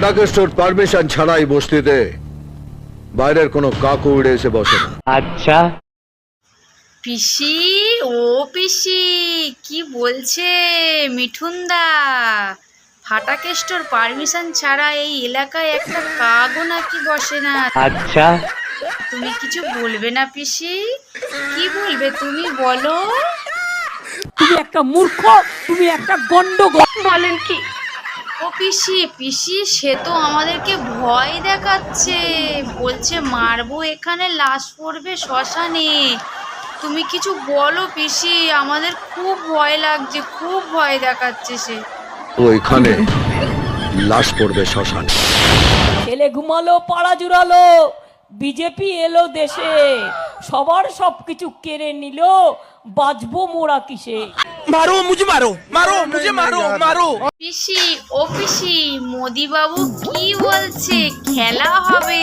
ফাটাকে permission ছাড়াই বস্তিতে বাইরের কোনো কাকু উড়ে এসে বসে না। আচ্ছা। পিসি ও পিসি কি বলছে মিঠুনদা? ফাটাকেস্টোর পারমিশন ছাড়া এই এলাকায় একটা কাগও নাকি বসে না? আচ্ছা। তুমি কিছু বলবে না পিসি? কি বলবে তুমি বলো? তুমি একটা মূর্খ তুমি একটা গন্ডগোল বলেন কি? ও পিসি পিসি সে তো আমাদেরকে ভয় দেখাচ্ছে। বলছে মারবো এখানে লাশ পড়বে শ্মশানে। তুমি কিছু বলো পিসি আমাদের খুব ভয় লাগছে খুব ভয় দেখাচ্ছে সে। ওইখানে লাশ পড়বে শ্মশানে। ছেলে ঘুমালো পাড়া জুড়ালো বিজেপি এলো দেশে। সবার সবকিছু কেড়ে নিল বাঁচবো মোরা কিসে? মারো মুঝে মারো মারো মুঝে মারো মারো। পিসি ও পিসি মোদি বাবু কি বলছে? খেলা হবে।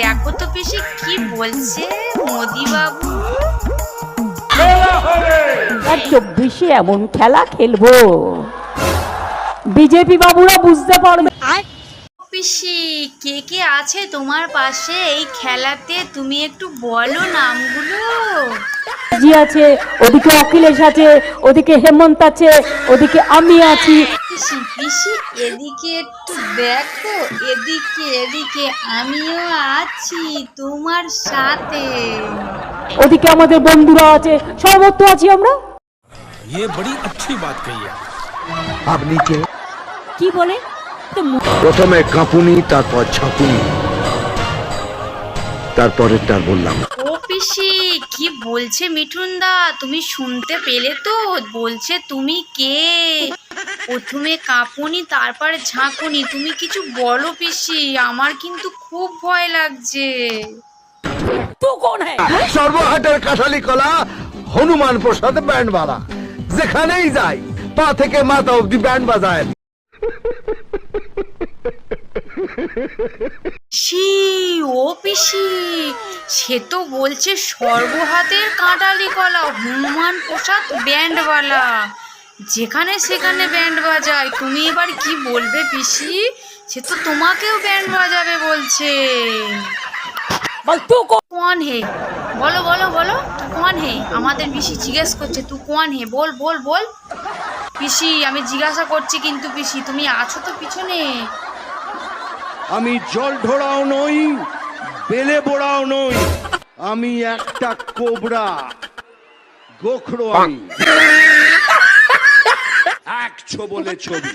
দেখো তো পিসি কি বলছে মোদি বাবু চব্বিশে এমন খেলা খেলব। বিজেপি বাবুরা বুঝতে পারবে। পিসি কে কে আছে তোমার পাশে? এই খেলাতে তুমি একটু বলো নামগুলো। আছে ওদিকে অখিলেশ আছে ওদিকে হেমন্ত আছে ওদিকে আমি আছি পিসি পিসি এদিকে একটু দেখো এদিকে এদিকে আমিও আছি তোমার সাথে ওদিকে আমাদের বন্ধুরা আছে সর্বত্র আছি আমরা ये बड़ी अच्छी बात कही है আপনি কে কি বলে তো মু- প্রথমে কাঁপুনি তারপর ছাপুনি তারপরেরটা বললাম ও পিসি কি বলছে মিঠুনদা? তুমি শুনতে পেলে তো? বলছে তুমি কে? প্রথমে কাঁপুনি তারপরে ঝাঁকুনি। তুমি কিছু বলো পিসি আমার কিন্তু খুব ভয় লাগছে। সর্বহাটের কাঁঠালি কলা হনুমান প্রসাদ ব্যান্ড বালা যেখানেই যাই পা থেকে মাথা অব্দি ব্যান্ড বাজায়। সি পিসি। সে তো বলছে সর্বহাতের কাঁটালি কলা হনুমান প্রসাদ ব্যান্ডওয়ালা। যেখানে সেখানে ব্যান্ড বাজায়। তুমি এবার কি বলবে পিসি? সে তো তোমাকেও ব্যান্ড বাজাবে বলছে। বল তু কোন কোন হে। বলো বলো বলো তু কোন হে। আমাদের পিসি জিজ্ঞেস করছে তু কোন হে বল বল বল। পিসি আমি জিজ্ঞাসা করছি কিন্তু পিসি তুমি আছো তো পিছনে? আমি জল ঢোড়াও নই বেলে বোড়াও নই। আমি একটা কোবরা গোখরো আমি। এক বলে ছবি।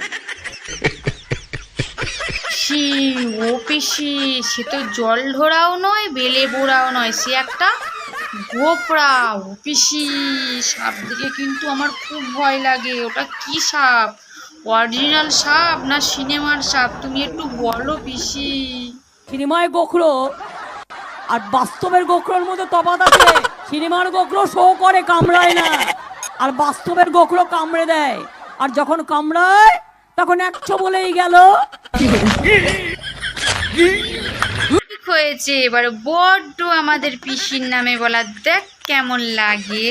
পিসি ও পিসি সে তো জল ঢোড়াও নয় বেলে বোড়াও নয় সে একটা গোপড়া ও পিসি। সাপ দিকে কিন্তু আমার খুব ভয় লাগে ওটা কি সাপ? অরিজিনাল সাপ না সিনেমার সাপ? তুমি একটু বলো পিসি। সিনেমায় গোখরো আর বাস্তবের গোখরোর মধ্যে তফাৎ আছে। সিনেমার গোখরো শো করে কামড়ায় না। আর বাস্তবের গোখরো কামড়ে দেয়। আর যখন কামড়ায় তখন একশো বলেই গেল। হয়েছে এবার বড্ড আমাদের পিসির নামে বলা দেখ কেমন লাগে।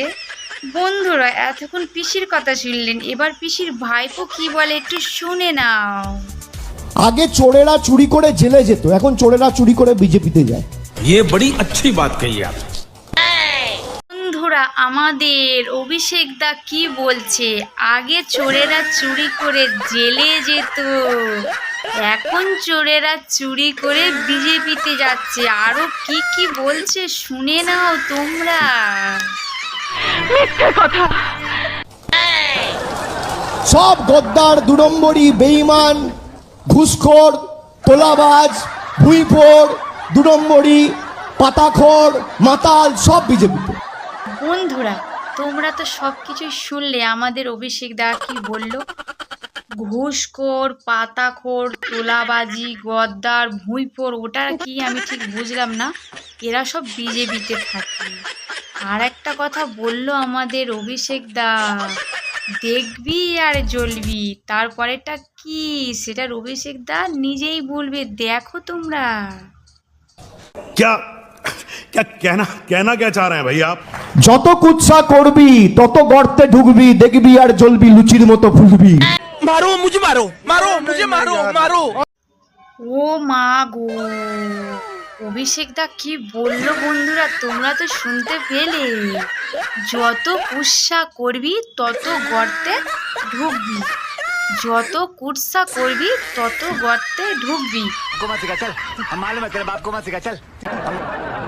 বন্ধুরা এতক্ষণ পিসির কথা শুনলেন। এবার পিসির ভাইপো কি বলে একটু শুনে নাও। আগে চোরেরা চুরি করে জেলে যেত এখন চোরেরা চুরি করে বিজেপিতে যায়। ये बड़ी अच्छी बात कही है आप বন্ধুরা আমাদের অভিষেক দা কি বলছে আগে চোরেরা চুরি করে জেলে যেত এখন চোরেরা চুরি করে বিজেপিতে যাচ্ছে আরো কি কি বলছে শুনে নাও তোমরা সব গদ্দার দু নম্বরই বেইমান ঘুষখোর তোলাবাজ ভুইফোর দু পাতাখোর, মাতাল, সব বিজেপিতে। বন্ধুরা, তোমরা তো সব কিছুই শুনলে, আমাদের অভিষেক দা কি বলল? ঘুষখোর, পাতাখোর, তোলাবাজি, গদ্দার, ভুঁইপোর, ওটা কি আমি ঠিক বুঝলাম না। এরা সব বিজেপিতে থাকে। আর একটা কথা বলল আমাদের অভিষেক দা, দেখবি আর জ্বলবি তারপরেটা কি? সেটা অভিষেক দা নিজেই বলবে, দেখো তোমরা। क्या क्या कहना कहना क्या चाह रहे हैं भाई आप যত কুৎসা করবি তত গর্তে ঢুকবি দেখবি আর জ্বলবি লুচির মতো ফুলবি मारो मुझे मारो मारो मुझे मारो मारो ও মা গো অভিষেক দা কি বললো বন্ধুরা তোমরা তো শুনতে পেলে যত কুৎসা করবি তত গর্তে ঢুকবি যত কুৎসা করবি তত গর্তে ঢুকবি।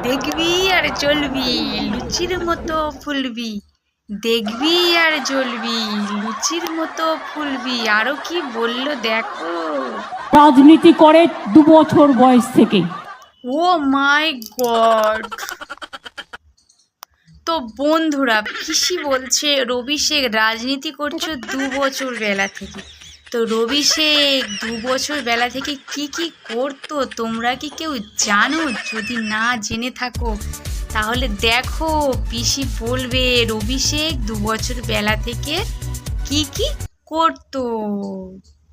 দেখবি আর চলবি লুচির মতো ফুলবি। দেখবি আর জ্বলবি লুচির মতো ফুলবি। আরও কি বলল দেখো। রাজনীতি করে দু বছর বয়স থেকে। Oh my god. তো বন্ধুরা পিসি বলছে রবি শেখ রাজনীতি করছ দু বছর বেলা থেকে। তো রবি শেখ দু বছর বেলা থেকে কি কি করতো তোমরা কি কেউ জানো? যদি না জেনে থাকো তাহলে দেখো পিসি বলবে রবি শেখ দু বছর বেলা থেকে কি কি করতো?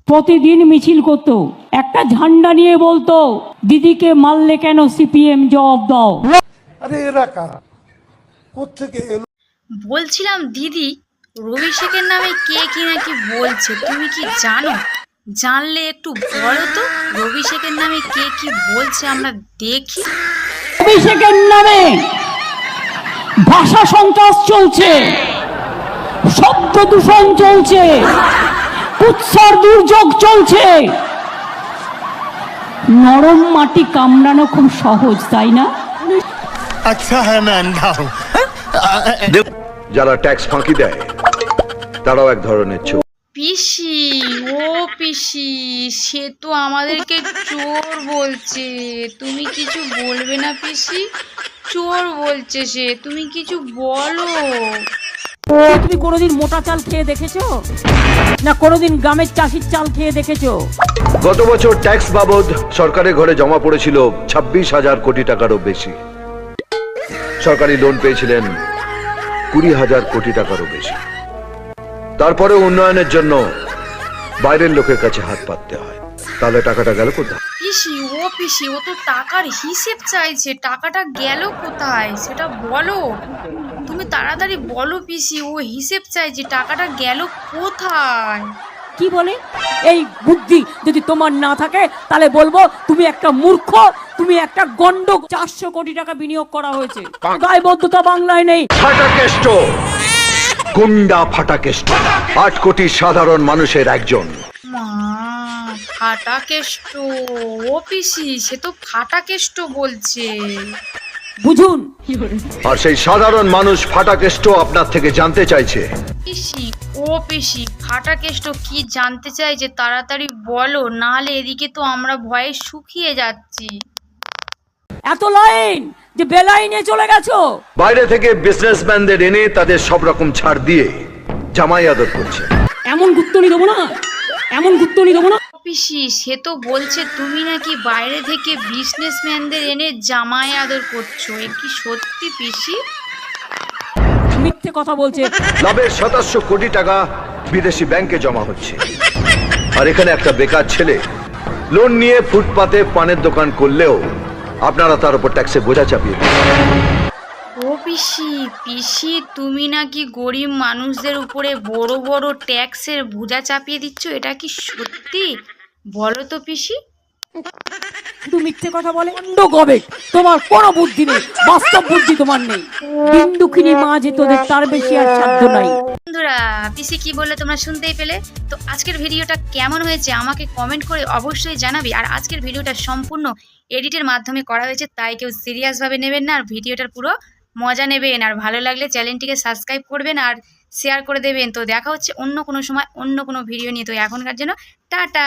প্রতিদিন মিছিল করতো একটা ঝান্ডা নিয়ে বলতো দিদিকে মারলে কেন সিপিএম জবাব দাও? এলো? বলছিলাম দিদি রবি শেখের নামে কে কি নাকি বলছে? তুমি কি জানো? জানলে একটু বলো তো রবি শেখের নামে কে কি বলছে আমরা দেখি। রবি শেখের নামে ভাষা সন্ত্রাস চলছে শব্দ দূষণ চলছে উৎসার দুর্যোগ চলছে। নরম মাটি কামড়ানো খুব সহজ তাই না? আচ্ছা হ্যাঁ ম্যান যারা ট্যাক্স ফাঁকি দেয় তারাও এক ধরনের চোর। পিসি ও পিসি সে তো আমাদেরকে চোর বলছে। তুমি কিছু বলবে না পিসি? চোর বলছে সে তুমি কিছু বলো। তুমি কোনোদিন মোটা চাল খেয়ে দেখেছ? না কোনোদিন গ্রামের চাষির চাল খেয়ে দেখেছ? গত বছর ট্যাক্স বাবদ সরকারের ঘরে জমা পড়েছিল ছাব্বিশ হাজার কোটি টাকারও বেশি। সরকারি লোন পেয়েছিলেন কুড়ি হাজার কোটি টাকারও বেশি। তারপরে উন্নয়নের জন্য বাইরের লোকের কাছে হাত পাততে হয়। তাহলে টাকাটা গেল কোথায়? পিসি ও পিসি, ও তো টাকার হিসেব চাইছে। টাকাটা গেল কোথায়? সেটা বলো। তুমি তাড়াতাড়ি বলো পিসি, ও হিসেব চাইছে টাকাটা গেল কোথায়? কি বলে? এই বুদ্ধি যদি তোমার না থাকে তাহলে বলব তুমি একটা মূর্খ তুমি একটা গন্ড চারশো কোটি টাকা বিনিয়োগ করা হয়েছে। দায়বদ্ধতা বাংলায় নেই। ফাটাকেষ্ট। গুন্ডা ফাটাকেষ্ট। আট কোটি সাধারণ মানুষের একজন। মা ফাটা ও পিসি সে তো ফাটা কেষ্ট বলছে। বুঝুন। আর সেই সাধারণ মানুষ ফাটাকেষ্ট আপনার থেকে জানতে চাইছে। পিসি ও পিসি ফাটা কেষ্ট কি জানতে চাই যে তাড়াতাড়ি বলো নাহলে এদিকে তো আমরা ভয়ে শুকিয়ে যাচ্ছি। এত লাইন যে বেলাইনে চলে গেছো? বাইরে থেকে বিজনেসম্যানদের এনে তাদের সব রকম ছাড় দিয়ে জামাই আদর করছে। এমন গুত্তনি দেবো না এমন গুত্তনি দেবো না। পিসি সে তো বলছে তুমি নাকি বাইরে থেকে বিজনেসম্যানদের এনে জামাই আদর করছ এ কি সত্যি পিসি? মিথ্যে কথা বলছে। লাভের সাতাশশো কোটি টাকা বিদেশি ব্যাংকে জমা হচ্ছে। আর এখানে একটা বেকার ছেলে লোন নিয়ে ফুটপাতে পানের দোকান করলেও আপনারা তার উপর ট্যাক্সে বোঝা চাপিয়ে দিন। ও পিসি পিসি তুমি নাকি গরিব মানুষদের উপরে বড় বড় ট্যাক্সের বোঝা চাপিয়ে দিচ্ছ? এটা কি সত্যি? বলো তো পিসি। শুধু মিথ্যে কথা বলে অন্য গবে তোমার কোনো বুদ্ধি নেই, বাস্তব বুদ্ধি তোমার নেই। বিন্দুকিনী মা যে তোদের, তার বেশি আর সাধ্য নাই। বন্ধুরা, পিসি কি বললে তোমরা শুনতেই পেলে? তো আজকের ভিডিওটা কেমন হয়েছে আমাকে কমেন্ট করে অবশ্যই জানাবি। আর আজকের ভিডিওটা সম্পূর্ণ এডিটের মাধ্যমে করা হয়েছে, তাই কেউ সিরিয়াসভাবে নেবেন না, আর ভিডিওটার পুরো মজা নেবেন। আর ভালো লাগলে চ্যানেলটিকে সাবস্ক্রাইব করবেন আর শেয়ার করে দেবেন। তো দেখা হচ্ছে অন্য কোনো সময়, অন্য কোনো ভিডিও নিয়ে। তো এখনকার জন্য, টাটা!